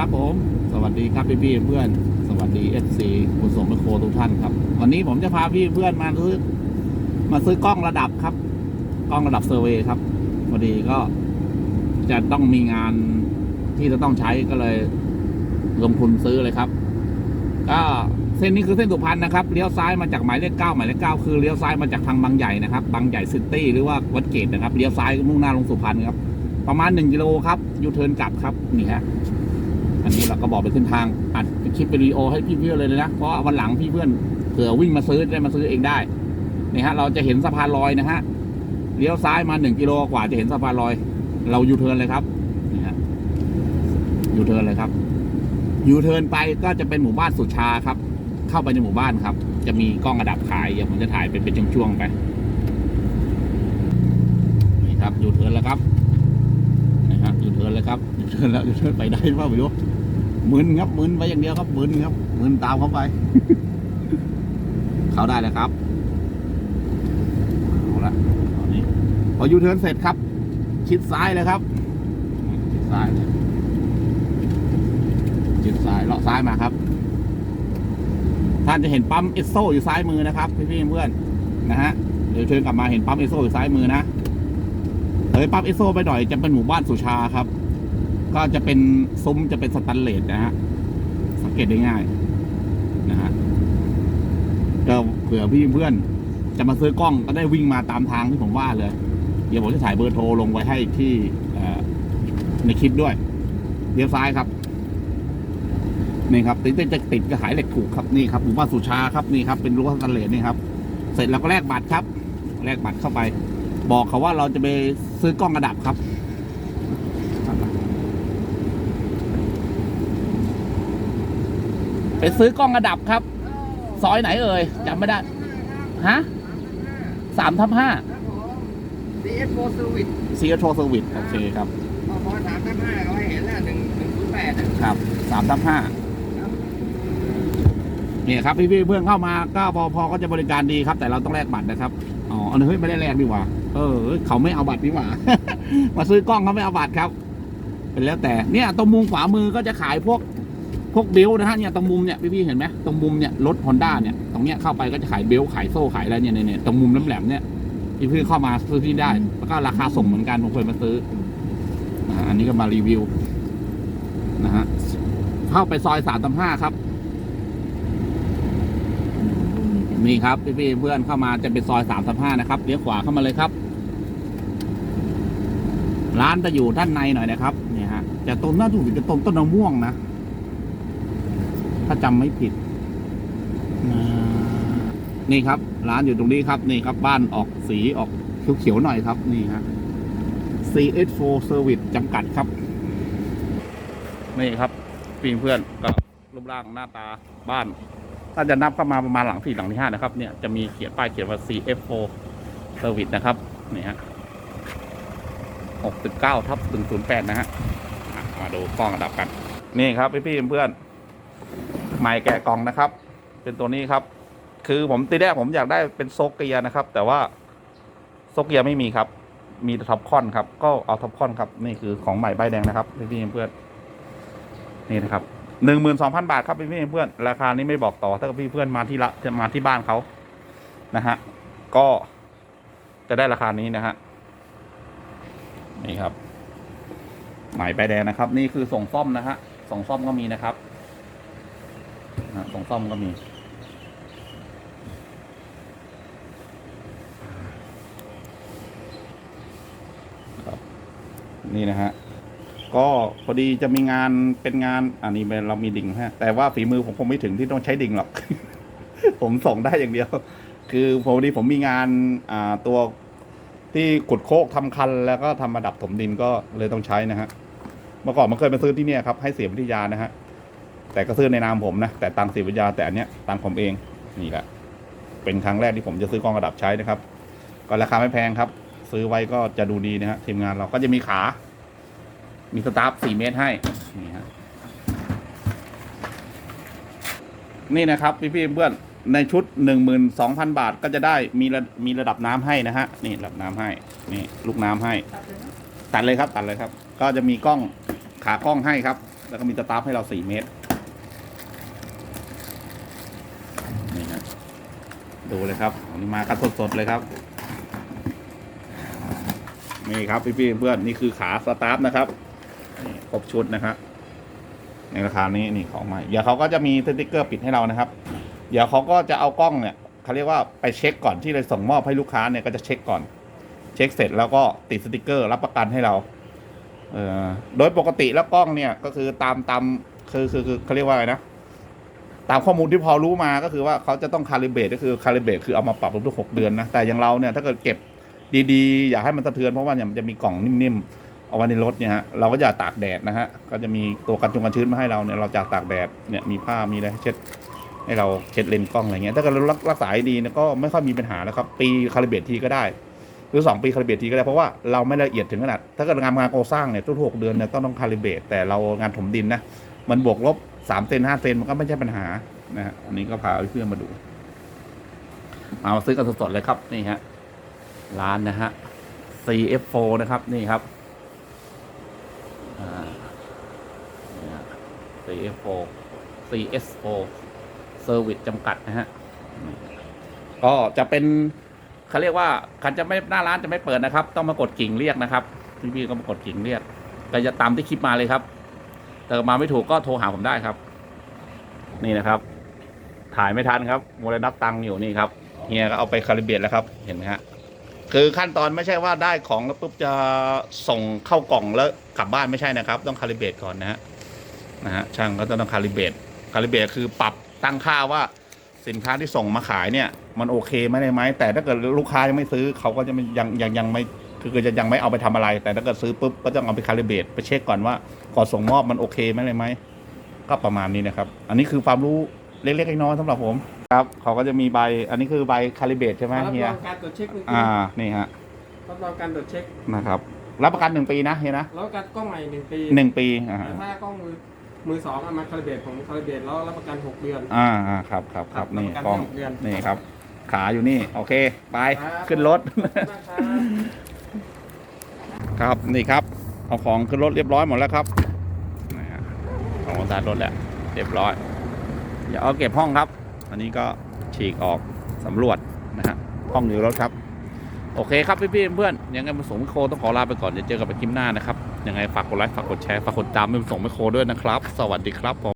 ครับผม สวัสดีครับพี่พี่เพื่อน สวัสดีเอฟซีคุณสมโคทุกท่านครับ วันนี้ผมจะพาพี่เพื่อนมาซื้อมาซื้อกล้องระดับครับ กล้องระดับเซอร์เวย์ครับพอดีก็จะต้องมีงานที่จะต้องใช้ก็เลย ลงทุนซื้อเลยครับ ก็เส้นนี้คือเส้นสุพรรณนะครับเลี้ยวซ้ายมาจากหมายเลขเก้าหมายเลขเก้าคือเลี้ยวซ้ายมาจากทางบางใหญ่นะครับบางใหญ่ซิตี้หรือว่าวัดเกตนะครับเลี้ยวซ้ายมุ่งหน้าลงสุพรรณครับประมาณหนึ่งกิโลครับยูเทิร์นกลับครับนี่ฮะ อันนี้เราก็บอกไปขึ้นทางอัดคลิปเป็นวิดีโอให้พี่เพื่อนเลยนะเพราะวันหลังพี่เพื่อนเผื่อวิ่งมาซื้อได้มาซื้อเองได้นี่ฮะเราจะเห็นสะพานลอยนะฮะเลี้ยวซ้ายมาหนึ่งกิโลกว่าจะเห็นสะพานลอย เรายูเทิร์นเลยครับนี่ฮะยูเทิร์นเลยครับยูเทิร์นไปก็จะเป็นหมู่บ้านสุชาครับ เข้าไปในหมู่บ้านครับ จะมีกล้องระดับขายอย่างผมจะถ่ายเป็นเป็นช่วงๆไปนี่ครับยูเทิร์นแล้วครับนะครับยูเทิร์นเลยครับยูเทิร์นแล้วยูเทิร์นไปได้ว่าไม่รู้ มึนครับมึนไปอย่างเดียวครับมึนครับมึนตามเขาไป เขาได้แล้วครับเอาละตอนนี้พอยูเทิร์นเสร็จครับ ชิดซ้ายเลยครับชิดซ้ายเลยชิดซ้ายเลาะซ้ายมาครับ ท่านจะเห็นปั๊มเอสโซอยู่ซ้ายมือนะครับพี่พี่ๆเพื่อนนะฮะเดี๋ยวเชิญกลับมาเห็นปั๊มเอสโซอยู่ซ้ายมือนะเลยปั๊บเอสโซไปหน่อยจะเป็นหมู่บ้านสุชาครับ ก็จะเป็นซุ้มจะเป็นสแตันเลสนะฮะสังเกตได้ง่ายนะฮะก็เผื่อพี่เพื่อนจะมาซื้อกล้องก็ได้วิ่งมาตามทางที่ผมว่าเลย เดี๋ยวผมจะถ่ายเบอร์โทรลงไว้ให้ที่ในคลิปด้วยเลี้ยวซ้ายครับนี่ครับติดจะติดก็ขายเหล็กถูกครับนี่ครับหมู่บ้านสุชาครับนี่ครับเป็นรั้วสแตันเลสนี่ครับ เสร็จแล้วก็แลกบัตรครับแลกบัตรเข้าไป บอกเขาว่าเราจะไปซื้อกล้องกระดับครับ ไปซื้อกล้องระดับครับ ซอยไหนเอ่ยจำไม่ได้ ฮะสามทับห้าครับผม CS4 Service ซีโทรเซอร์วิสโอเคครับ พอพอสามทับห้าเขาให้เห็นแล้วหนึ่งหนึ่งศูนย์แปดนะครับสามทับห้าเนี่ยครับพี่ๆเพื่อนเข้ามาก็พอพอก็จะบริการดีครับ แต่เราต้องแลกบัตรนะครับอ๋อเฮ้ยไม่ได้แลกดีกว่า เออเขาไม่เอาบัตรดีกว่า มาซื้อกล้องเขาไม่เอาบัตรครับ เป็นแล้วแต่เนี่ยตรงมุมขวามือก็จะขายพวก พวกเบลต์นะฮะเนี่ยตรงมุมเนี่ยพี่ๆเห็นไหมตรงมุมเนี่ยรถฮอนด้าเนี่ยตรงเนี้ยเข้าไปก็จะขายเบลต์ขายโซ่ขายอะไรเนี่ยเนี่ยเนี่ยตรงมุมน้ำแหลมเนี่ยพี่พี่เข้ามาซื้อที่ได้ แล้วก็ราคาส่งเหมือนกันผมเคยมาซื้อนะฮะอันนี้ก็มารีวิวนะฮะเข้าไปซอยสามตัห้าครับนี่ครับพี่พี่ๆเพื่อนเข้ามาจะเป็นซอยสามตัห้านะครับเลี้ยวขวาเข้ามาเลยครับร้านจะอยู่ด้านในหน่อยนะครับ เนี่ยฮะจะต้นน่าถูกจะต้นต้นมะม่วงนะ ถ้าจำไม่ผิด นี่ครับ ร้านอยู่ตรงนี้ครับนี่ครับ บ้านออกสีออกเขียวๆหน่อยครับ นี่ฮะ CS4 Service จำกัดครับ นี่ครับปีเพื่อนก็รูปร่างหน้าตาบ้าน ถ้าจะนับเข้ามาประมาณหลังสี่หลังที่ห้านะครับ เนี่ยจะมีเขียนป้ายเขียนว่า CF4 Service นะครับนี่ฮะ69ทับ108นะฮะอะมาดูกล้องระดับกัน นี่ครับพี่ๆเพื่อน ใหม่แกะกล่องนะครับ เป็นตัวนี้ครับ คือผมตีแรกผมอยากได้เป็นโซกเกียนะครับ แต่ว่าโซกเกียไม่มีครับ มีท็อปคอนครับ ก็เอาท็อปคอนครับ นี่คือของใหม่ใบแดงนะครับพี่เพื่อนนี่นะครับหนึ่งหมื่นสองพันบาทครับพี่เพื่อนราคานี้ไม่บอกต่อถ้าพี่เพื่อนมาที่ละจะมาที่บ้านเขานะฮะก็จะได้ราคานี้นะฮะนี่ครับใหม่ใบแดงนะครับ นี่คือส่งซ่อมนะฮะส่งซ่อมก็มีนะครับ นะตรงซ่อมก็มีครับนี่นะฮะ ก็พอดีจะมีงานเป็นงานอันนี้เรามีดิ่งฮะ แต่ว่าฝีมือผมคงไม่ถึงที่ต้องใช้ดิ่งหรอก ผมส่งได้อย่างเดียว คือพอดีผมมีงานอ่าตัวที่ขุดโคกทำคัน แล้วก็ทำระดับถมดินก็เลยต้องใช้นะฮะ เมื่อก่อนมันเคยมาซื้อที่เนี่ยครับ ให้เสียวิทยานะฮะ แต่ก็ซื้อในนามผมนะ แต่ตังค์ศิวิทยาแต่อันเนี้ยตังค์ผมเองนี่แหละ เป็นครั้งแรกที่ผมจะซื้อกล้องระดับใช้นะครับ ก็ราคาไม่แพงครับ ซื้อไว้ก็จะดูดีนะฮะทีมงานเราก็จะมีขา มีสตาร์ฟสี่เมตรให้นี่ฮะนี่นะครับพี่พี่ๆเพื่อนในชุดหนึ่งหมื่นสองพันบาทก็จะได้มีระมีระดับน้ำให้นะฮะนี่ระดับน้ำให้นี่ลูกน้ำให้ ตัดเลยครับตัดเลยครับ ก็จะมีกล้องขากล้องให้ครับ แล้วก็มีสตาร์ทให้เราสี่เมตร นี่ฮะ ดูเลยครับอันนี้มากันสดๆเลยครับ นี่ครับพี่ๆเพื่อนนี่คือขาสตาร์ทนะครับครบชุดนะครับในราคานี้นี่ของใหม่เดี๋ยวเขาก็จะมีสติ๊กเกอร์ปิดให้เรานะครับ เดี๋ยวเขาก็จะเอากล้องเนี่ยเขาเรียกว่าไปเช็คก่อนที่เลยส่งมอบให้ลูกค้าเนี่ยก็จะเช็คก่อน เช็คเสร็จแล้วก็ติดสติกเกอร์รับประกันให้เราเออโดยปกติแล้วกล้องเนี่ยก็คือตามตามคือคือคือเขาเรียกว่าอะไรนะ ตามข้อมูลที่พอรู้มาก็คือว่าเขาจะต้องคาลิเบตก็คือคาลิเบตคือเอามาปรับทุกๆหกเดือนนะ แต่อย่างเราเนี่ยถ้าเกิดเก็บดีๆ อยากให้มันสะเทือนเพราะว่าเนี่ยมันจะมีกล่องนิ่มๆ เอาไว้ในรถเนี่ยฮะเราก็อย่าตากแดดนะฮะก็จะมีตัวกันจุงกันชื้นมาให้เราเนี่ยเราจากตากแดดเนี่ยมีผ้ามีอะไรให้เช็ดให้เราเช็ดเลนกล้องอะไรเงี้ยถ้าเกิดเรารักษาดีเนี่ยก็ไม่ค่อยมีปัญหาแล้วครับปีคาลิเบตทีก็ได้หรือสองปีคาลิเบตทีก็ได้เพราะว่าเราไม่ละเอียดถึงขนาดถ้าเกิดงานงานโครงสร้างเนี่ยทุกๆหกเดือนเนี่ยต้องต้องคาลิเบตแต่เรางานถมดินนะมันบวกลบ สามเซนห้าเซนมันก็ไม่ใช่ปัญหานะฮะอันนี้ก็พาเพื่อนมาดู มาซื้อกันสดๆเลยครับนี่ฮะร้านนะฮะ CF4 นะครับนี่ครับอ CF4 CS4 Service จำกัดนะฮะก็จะเป็นเขาเรียกว่าคันจะไม่หน้าร้านจะไม่เปิดนะครับ ต้องมากดกิ่งเรียกนะครับพี่ๆก็มากดกิ่งเรียกก็จะตามที่คลิปมาเลยครับ แต่มาไม่ถูกก็โทรหาผมได้ครับ นี่นะครับ ถ่ายไม่ทันครับโมเลนับตังอยู่นี่ครับเฮียก็เอาไปคาลิเบรตแล้วครับ เห็นไหมฮะคือขั้นตอนไม่ใช่ว่าได้ของแล้วปุ๊บจะส่งเข้ากล่องแล้วกลับบ้านไม่ใช่นะครับ ต้องคาลิเบรตก่อนนะฮะนะฮะช่างก็ต้องคาลิเบรตคาลิเบรตคือปรับตั้งค่าว่าสินค้าที่ส่งมาขายเนี่ย มันโอเคไหมได้ไหมแต่ถ้าเกิดลูกค้ายังไม่ซื้อเขาก็จะยังยังยังไม่ คือจะยังไม่เอาไปทำอะไร แต่ถ้าเกิดซื้อปุ๊บก็ต้องเอาไปคาลิเบรตไปเช็คก่อนว่าก่อนส่งมอบมันโอเคไหมได้ไหมก็ประมาณนี้นะครับ อันนี้คือความรู้เล็กๆน้อยๆสำหรับผมครับเขาก็จะมีใบ อันนี้คือใบคาลิเบรตใช่ไหมรับเฮีรยองการตรวจเช็คมืออ่านี่ฮะรับรองการตรวจเช็คนะครับรับประกันหนึ่งปีนะเฮียนะแล้วการกล้องใหม่หนึ่งปีหนึ่งปีอ่าแต่ถ้ากล้องมือมือสองเอามาคาลิเบรตผมคาลิเบรตแล้วรับประกันหกเดือน อ่าอ่าครับครับครับนี่รับประกันกล้องหกเดือนนี่ครับ ขาอยู่นี่ โอเค ไปครับขึ้นรถขอบ ครับนี่ครับ เอาของขึ้นรถเรียบร้อยหมดแล้วครับของสตาร์ทรถแล้วเรียบร้อยอย่าเอาเก็บห้องครับ อันนี้ก็ฉีกออกสำรวจนะฮะห้องอยู่รถครับ โอเคครับพี่ๆเพื่อนยังไงมาส่งไมโครต้องขอลาไปก่อนเดี๋ยวเจอกันในคลิปหน้านะครับยังไงฝากกดไลค์ฝากกดแชร์ฝากกดตามไปส่งไมโครด้วยนะครับ สวัสดีครับผม